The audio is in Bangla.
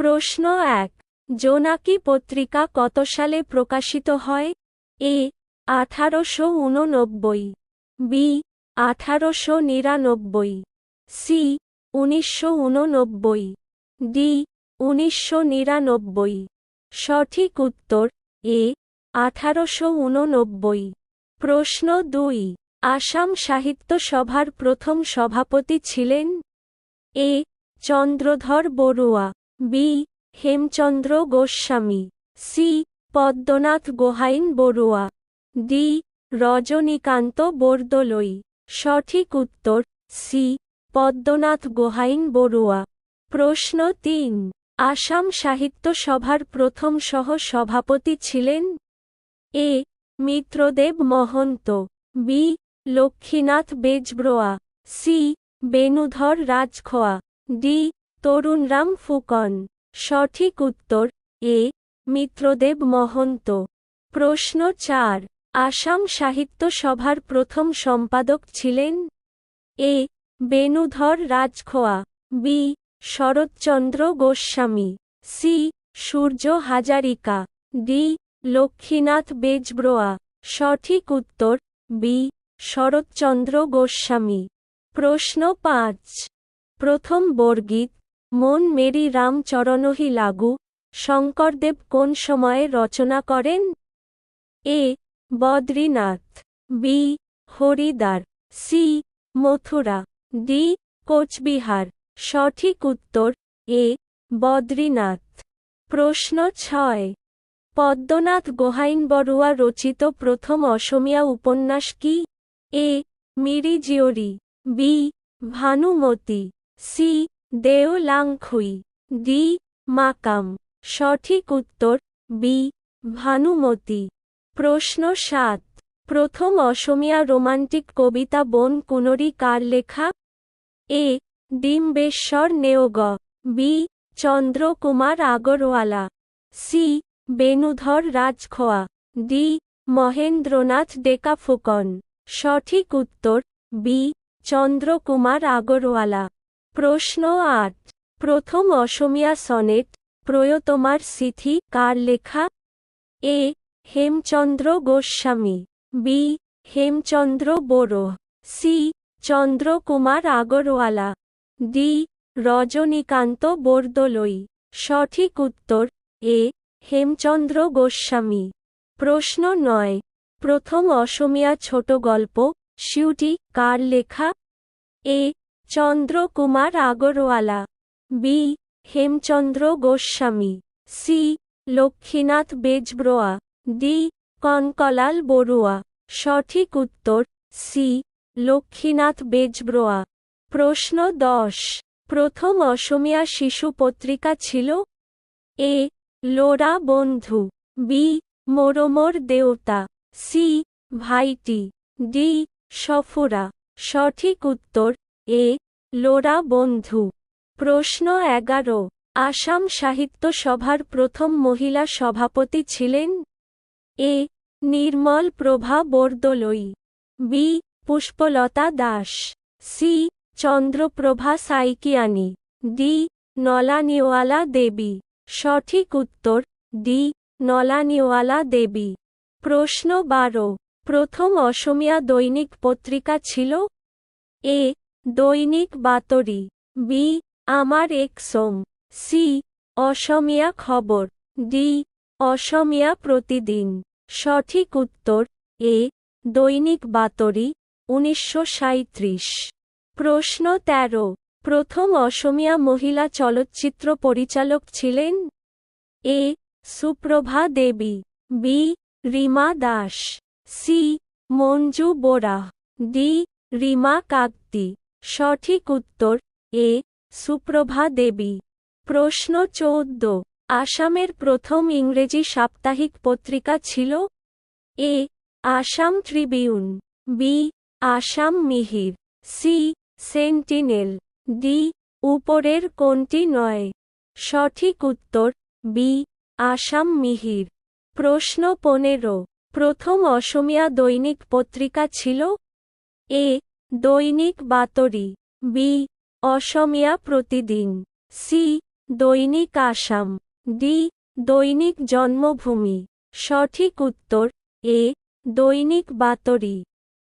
প্রশ্ন এক। জোনাকি পত্রিকা কত সালে প্রকাশিত হয়? এ, আঠারোশো উননব্বই। বি, আঠারোশো নিরানব্বই। সি, উনিশশো উননব্বই। ডি, উনিশশো নিরানব্বই। সঠিক উত্তর, এ, আঠারোশো উননব্বই। প্রশ্ন দুই। আসাম সাহিত্য সভার প্রথম সভাপতি ছিলেন? A, Chandradhar Barua. B. Hemchandra Goswami, C. Padmanath Gohain Barua, D. Rajanikanta Bordoloi. সঠিক উত্তর, সি. পদ্মনাথ গোহাইন বড়ুয়া। প্রশ্ন তিন, আসাম সাহিত্য সভার প্রথম সহ সভাপতি ছিলেন? A. Mitradev Mahanta, B. Lakshminath Bezbaroa C. Benudhar Rajkhowa, D. Tarunram Phukan. সঠিক উত্তর, এ, মিত্রদেব মহন্ত। প্রশ্ন চার, আসাম সাহিত্য সভার প্রথম সম্পাদক ছিলেন A Benudhar Rajkhowa, B, Saratchandra Goswami, C, Surya Hazarika, D, Lakshminath Bezbaroa. সঠিক উত্তর, বি, শরৎচন্দ্র গোস্বামী। প্রশ্ন পাঁচ, প্রথম বর্গীত মন মেরি রামচরণহি লাগু, শঙ্করদেব কোন সময়ে রচনা করেন? A. Badrinath, B. Haridwar, C. Mathura, D. Cooch Behar. সঠিক উত্তর, এ. বদ্রীনাথ। প্রশ্ন ছয়। পদ্মনাথ গোহাইন বড়ুয়া রচিত প্রথম অসমীয়া উপন্যাস কি? A. Miri Mirijiyori B. Bhanumati, C. Deolangkhui. D Makam. সঠিক উত্তর বি ভানুমতি। প্রশ্ন সাত। প্রথম অসমীয়া রোমান্টিক কবিতা বন কুনরি কার লেখা? A Dimbeswar Neog. B Chandrakumar Agarwala. C Benudhar Rajkhowa. D Mahendranath Dekaphukan. সঠিক উত্তর বি চন্দ্রকুমার আগরওয়ালা। প্রশ্ন আট। প্রথম অসমীয়া সনেট, প্রয়তমার সিথি, কার লেখা? A. Hemchandra Goswami. B. Hemchandra Barua C. Chandrakumar Agarwala. D. Rajanikanta Bordoloi সঠিক উত্তর, এ. হেমচন্দ্র গোস্বামী। প্রশ্ন নয়। প্রথম অসমীয়া ছোট গল্প, শিউটি, কার লেখা? A. Chandrakumar Agarwala. B. Hemchandra Goswami. C. Lakshminath Bezbaroa D. Kanaklal Barua সঠিক উত্তর সি. লক্ষ্মীনাথ বেজব্রোয়া প্রশ্ন দশ। প্রথম অসমীয়া শিশু পত্রিকা ছিল A. Lora Bandhu. B. Mormor Deuta C Bhaiti. D. Safura সঠিক উত্তর এ, লোরা বন্ধু। প্রশ্ন এগারো, আসাম সাহিত্য সভার প্রথম মহিলা সভাপতি ছিলেন? A, Nirmal Prabha Bordoloi. B, Pushpalata Das. C, Chandraprabha Saikiani. D, Nalinibala Devi. সঠিক উত্তর, ডি, নলানিওয়ালা দেবী। প্রশ্ন বারো, প্রথম অসমীয়া দৈনিক পত্রিকা ছিল? এ দৈনিক বাতরি। বি, আমার এক সোম। সি, অসমীয়া খবর। ডি, অসমীয়া প্রতিদিন। সঠিক উত্তর, এ, দৈনিক বাতরি, উনিশশো সাঁইত্রিশ। প্রশ্ন তেরো, প্রথম অসমীয়া মহিলা চলচ্চিত্র পরিচালক ছিলেন? A, Suprabha Devi. B, Rima Das. C, Manju Bora D, Rima Kakati. সঠিক উত্তর, এ, সুপ্রভা দেবী। প্রশ্ন চৌদ্দ, আসামের প্রথম ইংরেজি সাপ্তাহিক পত্রিকা ছিল? A, Assam Tribune, B, Assam Mihir, C, Sentinel, D, উপরের কোনটি নয়? সঠিক উত্তর, বি, আসাম মিহির। প্রশ্ন পনেরো, প্রথম অসমীয়া দৈনিক পত্রিকা ছিল? এ দৈনিক বাতরি, বি, অসমিয়া প্রতিদিন, সি, দৈনিক আসাম, ডি, দৈনিক জন্মভূমি, সঠিক উত্তর, এ, দৈনিক বাতরি।